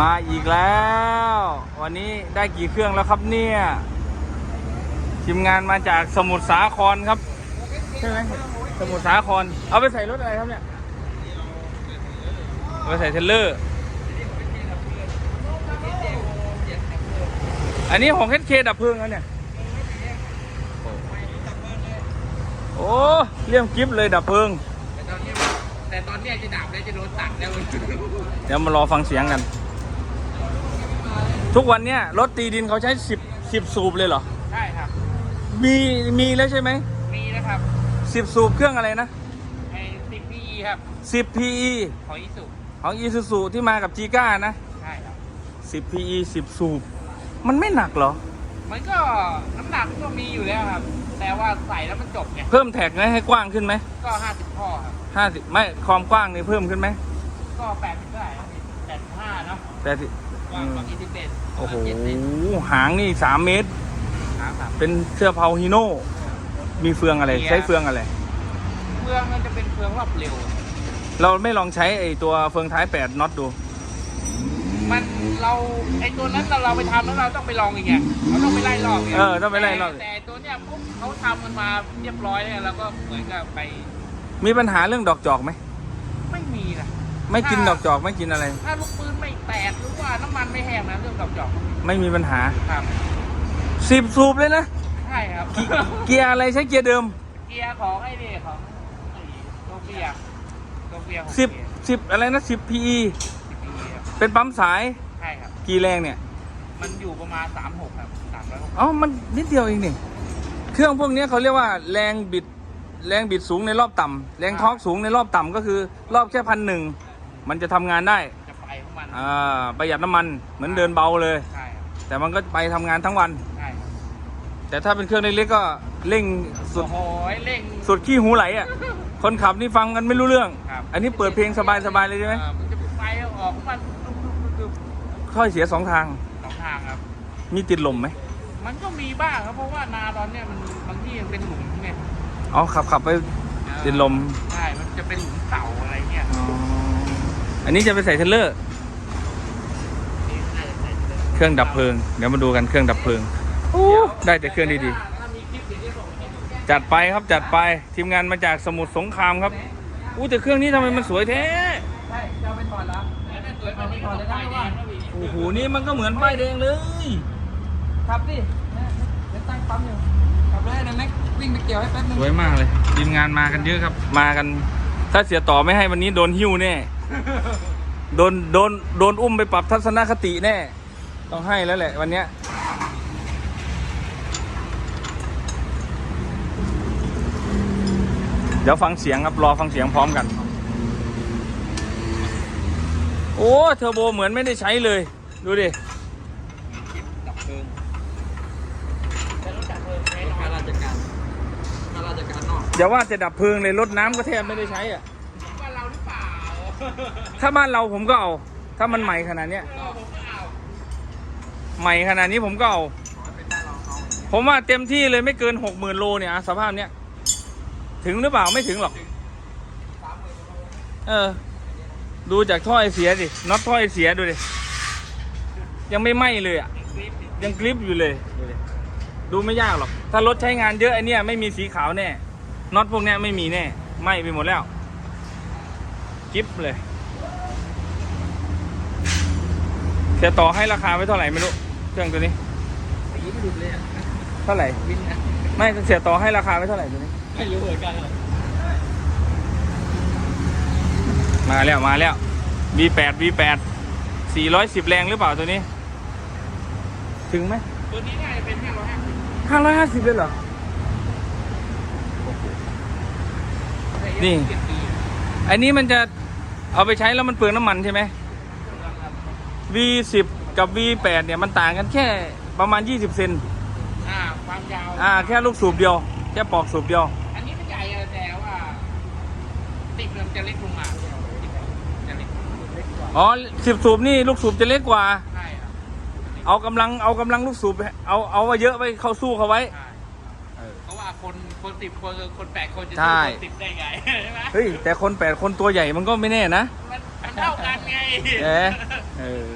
มาอีกแล้ว วันนี้ได้กี่เครื่องแล้วครับเนี่ยทีมงานมาจากสมุทรสาครครับใช่ไหมสมุทรสาคร เอาไปใส่รถอะไรครับเนี่ยเอาไปใส่เทรลเลอร์ อันนี้ของเฮดเคดับเพลิงแล้วเนี่ย โอ้เลี่ยมกิฟเลยดับเพลิง แต่ตอนเนี้ยจะดับแล้วจะโดนตัดแล้ว เดี๋ยวมารอฟังเสียงกัน ทุกวันเนี้ยรถตีดินเขาใช้สิบสิบสูบเลยเหรอ ใช่ครับ มีมีแล้วใช่ไหมมีนะครับสิบสูบเครื่องอะไรนะไอ้สิบพีครับสิบ PE ของอิสุของ Isuzu ที่มากับ g ีก้านะใช่ครับ สิบ PE สิบสูบ มันไม่หนักเหรอ มันก็น้ำหนักก็มีอยู่แล้วครับ แต่ว่าใส่แล้วมันจบเนี่ยเพิ่มแท็กไหมให้กว้างขึ้นไหมก็ห้าสิบข้อครับ ห้าสิบไม่ความกว้างนี่เพิ่มขึ้นไหมก็แปดสิบเท่าไหร่แปดสิบห้าเนาะแต่ที่ก ว้างกว่ายี่สิบเอ็ดโอ้โหเจ็ดสิบหางนี่สามเมตรครับครับเป็นเสื้อเผาฮีโน่ มีเฟืองอะไรเกียร์ใช้เฟืองอะไร เฟืองมันจะเป็นเฟืองรอบเร็ว เราไม่ลองใช้ไอตัวเฟืองท้าย8น็อตดู มันเราไอ้ตัวนั้นเราเราไปทำแล้วเราต้องไปลองอีกไงเราต้องไปไล่รอบไงเออต้องไปไล่รอบแต่แต่ตัวเนี้ยปุ๊บเขาทำมันมาเรียบร้อยแล้วเราก็เหมือนกับไป มีปัญหาเรื่องดอกจอกไหม ไม่มีนะ ไม่กินดอกจอกไม่กินอะไร ถ้าลูกปืนไม่แตกหรือว่าน้ำมันไม่แห้งนะเรื่องดอกจอกไม่มีปัญหาครับสิบสูบเลยนะ ใช่ครับ เกีเกียร์อะไรใช้เกียร์เดิม เกียร์ของไอ้นี่ของไอ้โตเกียร์โตเกียร์ของสิบเกียร์สิบอะไรนะสิบ PE สิบปีครับเป็นปั๊มสายใช่ครับกี่แรงเนี่ย มันอยู่ประมาณสามหกครับสามร้อยหกเอ้ามันนิดเดียวเองนี่เครื่องพวกนี้เขาเรียกว่าแรงบิดแรงบิดสูงในรอบต่ำแรงทอร์กสูงในรอบต่ำก็คือรอบแค่พันหนึ่ง มันจะทำงานได้จะไปของมันอ่าประหยัดน้ำมันเหมือนเดินเบาเลย ใช่ครับแต่มันก็ไปทำงานทั้งวัน ใช่ครับแต่ถ้าเป็นเครื่องเล็กๆก็เร่งสุโอ้ดโหเร่งสุดขี้หูไหลอะคนขับนี่ฟังกันไม่รู้เรื่อง ครับอันนี้เปิดเพลงสบายๆเลยใช่ไหมอ่ามันจะไปออกของมันดุ๊บดุ๊บดุ๊บดุ๊บค่อยเสียสองทาง สองทางครับ มีติดลมไหมมันก็มีบ้างครับเพราะว่านาตอนเนี้ยมันบางที่มันเป็นหลุมไงอ๋อขับขับไปติดลมใช่ มันจะเป็นหลุมเต่าอะไรเงี้ย อ๋อ อันนี้จะไปใส่เทรลเลอร์นี่น่าจะใช่เลยเครื่องดับเพลิง เดี๋ยวมาดูกันเครื่องดับเพลิงได้แต่เครื่องดีถ้ามีคลิปเดี๋ยวจะส่งให้ดูๆจัดไปครับจัดไปทีมงานมาจากสมุทรสงครามครับอู้แต่เครื่องนี้ทำไมมันสวยแท้ใช่จะเอาไปถอดแล้วแล้วถ้าสวยมันนี้ก็ต้องไปแดงแล้วอีกโอ้โหนี่มันก็เหมือนป้ายแดงเลยขับดิเนี่ยเดี๋ยวตั้งปั๊มอยู่ขับเลยนะแม็กวิ่งไปเกี่ยวให้แป๊บนึงสวยมากเลยทีมงานมากันเยอะครับมากัน ถ้าเสียต่อไม่ให้วันนี้โดนหิ้วแน่ โดนโดนโดนอุ้มไปปรับทัศนคติแน่ ต้องให้แล้วแหละวันเนี้ยเดี๋ยวฟังเสียงครับ รอฟังเสียงพร้อมกัน โอ้เทอร์โบเหมือนไม่ได้ใช้เลย ดูดิคลิปดับเพลิงจะรู้จักเพลิงไหมข้าราชการข้าราชการนอกอย่าว่าจะดับเพลิงเลยรถน้ำก็แทบไม่ได้ใช้อะ ถ้าบ้านเราผมก็เอา ถ้ามันใหม่ขนาดเนี้ยใหม่ขนาดนี้ผมก็เอา ผมว่าเต็มที่เลยไม่เกินหกหมื่นโลเนี่ยสภาพเนี้ยถึงหรือเปล่าไม่ถึงหรอก เออ ดูจากท่อไอเสียดิน็อตท่อไอเสียดูดิ ยังไม่ไหม้เลยอะ ยังกริปอยู่เลย ดูดิดูไม่ยากหรอก ถ้ารถใช้งานเยอะไอเนี้ยไม่มีสีขาวแน่น็อตพวกเนี้ยไม่มีแน่ไหม้ไปหมดแล้ว กริปเลยเสียต่อให้ราคาไว้เท่าไหร่ไม่รู้ เครื่องตัวนี้สีไม่หลุดเลยอะเท่าไหร่ วินนะไม่เสียต่อให้ราคาไว้เท่าไหร่ตัวนี้ ไม่รู้เหมือนกันเลยมาแล้วมาแล้ว V8 V8 410 แรงหรือเปล่าตัวนี้ ถึงไหมตัวนี้น่าจะเป็น550 550เลยเหรอ นี่ อันนี้มันจะ เอาไปใช้แล้วมันเปลืองน้ำมันใช่ไหม V10 กับ V8 เนี่ยมันต่างกันแค่ประมาณ 20 เซนอ่าความยาวอ่าแค่ลูกสูบเดียว แค่ปอกสูบเดียว อันนี้มันใหญ่อะแต่ว่าติดมันจะเล็กลงมาจะเล็กเล็กกว่าอ๋อ10สูบนี่ลูกสูบจะเล็กกว่า ใช่ครับเอากำลังเอากำลังลูกสูบเอาเอาไว้เยอะไว้เข้าสู้เขาไว้ใช่เพราะว่า คนคนสิบคนคนแปดคนจะใช่ สู้คนสิบได้ไงใช่ไหมเฮ้ยแต่คนแปดคนตัวใหญ่มันก็ไม่แน่นะมันมันเท่ากันไงเอ๊ะเออ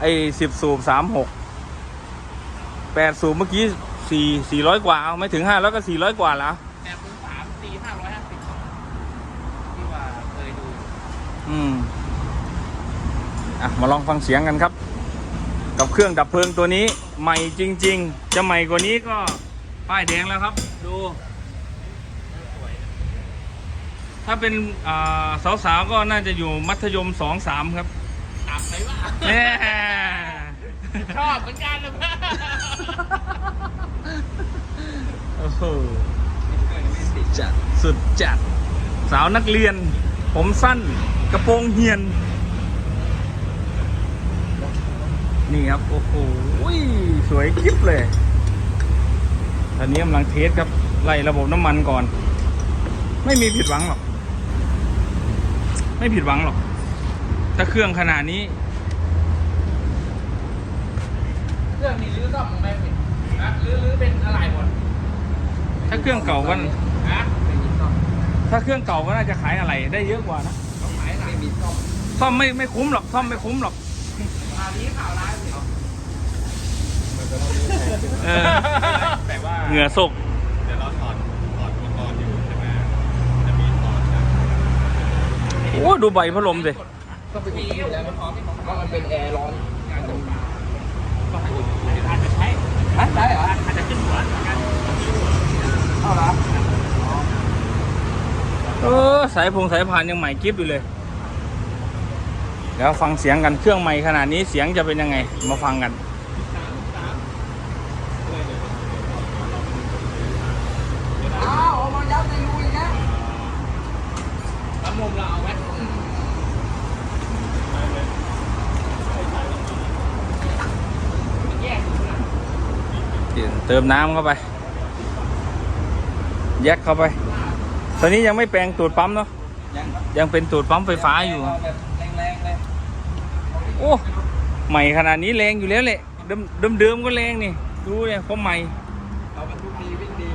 ไอ้สิบสูบสามหกแปดสูบเมื่อกี้สี่สี่ร้อยกว่าเอาไม่ถึงห้าแล้วก็สี่ร้อยกว่าแล้ว แต่มือสามสี่ห้าร้อยห้าสิบที่ว่าเคยดูอืม อะ มาลองฟังเสียงกันครับ กับเครื่องดับเพลิงตัวนี้ ใหม่จริง ๆ จะใหม่กว่านี้ก็ ป้ายแดงแล้วครับ ดู ถ้าเป็นอ่าสาวๆก็น่าจะอยู่มัธยมสองสามครับอับไหมวะแน่ชอบเหมือนกันเลยว่าโอ้โหจัดสุดจัด สาวนักเรียน ผมสั้นกระโปรงเหียน นี่ครับ โอ้โหสวยกิ๊บเลย ตอนนี้กำลังเทสครับไล่ระบบน้ำมันก่อน ไม่มีผิดหวังหรอก ไม่ผิดหวังหรอก ถ้าเครื่องขนาดนี้ เครื่องนี่รื้อซ่อมไหมพี่นะรื้อรื้อเป็นอะไรหมดถ้าเครื่องเก่าก็ฮะไม่มีซ่อมถ้าเครื่องเก่าก็น่าจะขายอะไรได้เยอะกว่านะต้องหมายไม่มีซ่อมซ่อมไม่ไม่คุ้มหรอกซ่อมไม่คุ้มหรอกข่าวนี้ข่าวร้ายสิ เออแต่ว่าเหงื่อสกเดี๋ยวเราถอดถอดอุปกรณ์อยู่ใช่ไหมจะมีถอดนะโอ้ดูใบพัดลมสิก็ไปมีแล้วมันร้อนเพราะมันเป็นแอร์ร้อนอาจจะใช้ฮะได้เหรออาจจะขึ้นหัวเอาเหรอเออสายพงสายพานยังใหม่กิฟอยู่เลยเดี๋ยวฟังเสียงกันเครื่องใหม่ขนาดนี้เสียงจะเป็นยังไงมาฟังกัน อ้าวเอามายัดในรูอีกแล้วแล้วมุมเราเอาไว้แยกดูนะ เติมน้ำเข้าไปแยกเข้าไป ตอนนี้ยังไม่แปลงตูดปั๊มเนาะ ยังครับยังเป็นตูดปั๊มไฟฟ้าอยู่เแบบแรงๆเลยโอ้ ใหม่ขนาดนี้แรงอยู่แล้วแหละ เดิมเดิมเดิมก็แรงนี่ ดูเนี่ยเพราะใหม่เอาบรรทุกดีวิ่งดี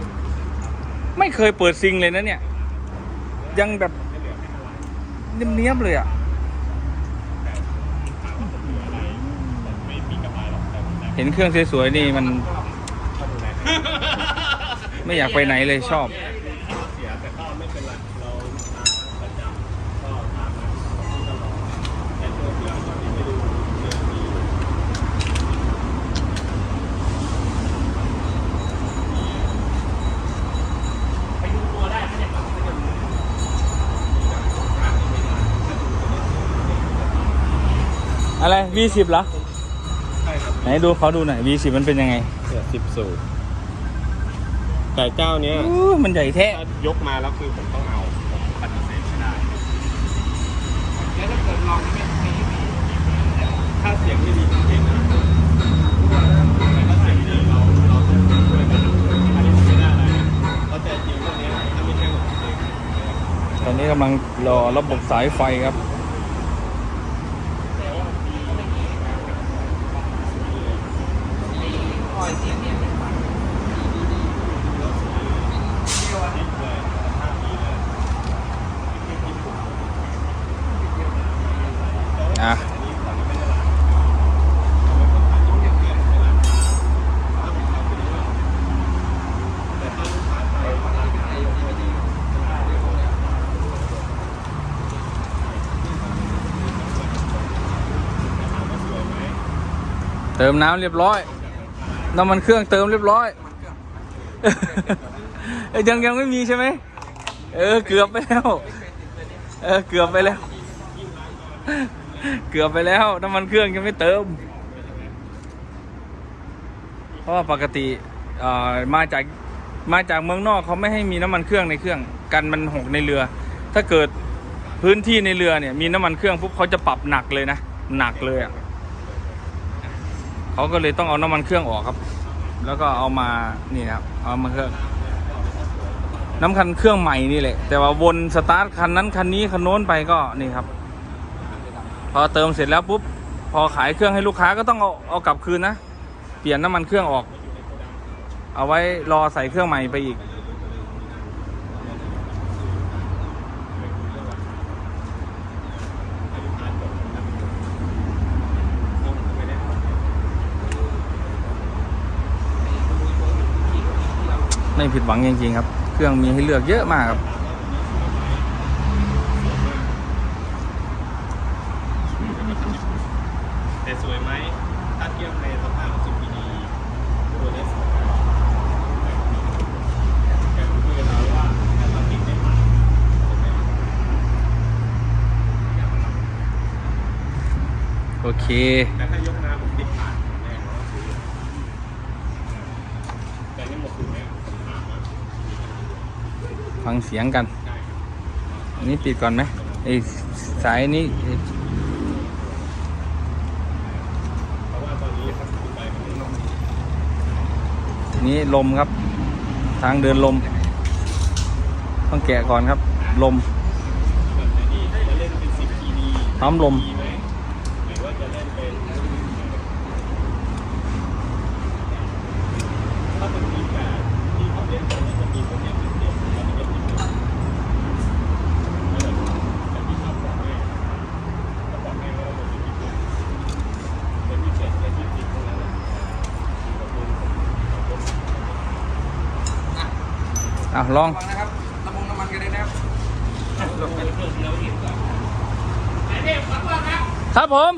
ไม่เคยเปิดซิงเลยนะเนี่ย ยังแบบเนียบๆเลยอะเห็นเครื่องสวยๆนี่มัน ไม่อยากไปไหนเลยชอบ เสียแต่ก็ไม่เป็นไรเราลูกค้าประจำก็ตามมาที่ตลอดแต่ตัวเครื่องตอนนี้ไม่ดูเรื่องมีไปดูตัวได้ไหมเนี่ยไปดูอะไร V10 เหรอ ใช่ครับไหนดูเขาดูหน่อย V10 มันเป็นยังไง เสียสิบสูบ แต่เจ้าเนี้ยอู้มันใหญ่แท้ ถ้ายกมาแล้วคือผมต้องเอาผมปฏิเสธไม่ได้แล้วถ้าเกิดลองไม่ไม่ไม่ถ้าเสียงไม่ดีจริงๆนะแต่ถ้าเสียงดีเราเราจะช่วยกันอันนี้ผมไม่ได้อะไรนะเพราะใจจริงเรื่องเนี้ยถ้าไม่ใช่ของผมเองตอนนี้กำลังรอระบบสายไฟครับคอยเสียง เติมน้ำเรียบร้อยน้ำมันเครื่องเติมเรียบร้อยยังยังไม่มีใช่ไหมเออเกือบไปแล้วเออเกือบไปแล้ว เกือบไปแล้วน้ำมันเครื่องยังไม่เติม เพราะปกติเออมาจากมาจากเมืองนอกเขาไม่ให้มีน้ำมันเครื่องในเครื่อง กันมันหกในเรือ ถ้าเกิดพื้นที่ในเรือเนี่ยมีน้ำมันเครื่องปุ๊บเขาจะปรับหนักเลยนะหนักเลยอะ เขาก็เลยต้องเอาน้ำมันเครื่องออกครับ แล้วก็เอามานี่ครับเอามาเครื่องน้ำคันเครื่องใหม่นี่แหละ แต่ว่าวนสตาร์ทคันนั้นคันนี้คันโน้นไปก็นี่ครับ พอเติมเสร็จแล้วปุ๊บพอขายเครื่องให้ลูกค้าก็ต้องเอาเอากลับคืนนะ เปลี่ยนน้ำมันเครื่องออก เอาไว้รอใส่เครื่องใหม่ไปอีก ไม่ผิดหวังจริงๆครับ เครื่องมีให้เลือกเยอะมากครับแต่สวยไหมถ้าเทียบในสภาพสุดดีตัวเลสแกคุยกับ เสียงกัน อันนี้ปิดก่อนไหมไอ้สายนี้นี้ลมครับ ทางเดินลม ต้องแกะก่อนครับ ลมแบบไหนดีจะเล่นเป็นสิบ PD ปั๊มลม ดีไหมหรือว่าจะเล่นเป็นถ้าเป็นทีแปดที่เขาเล่นกันจะมีคนเล่นเป็นเจ็ดแล้วมันจะมีเป็นแล้วแต่ที่ชอบบอกแม่ก็บอกแม่ว่าเราเป็นที่แปดเป็นที่เจ็ดเป็นที่สิบเท่านั้นแหละขอบคุณขอบคุณ อะลองนะครับน้ำมันน้ำมันกันเลยนะครับครับผม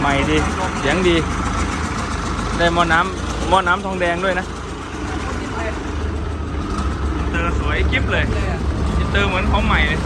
ใหม่ดี เสียงดี ได้หม้อน้ำหม้อน้ำทองแดงด้วยนะเตอร์สวยกิ๊บเลยอินเตอร์เหมือนของใหม่เลย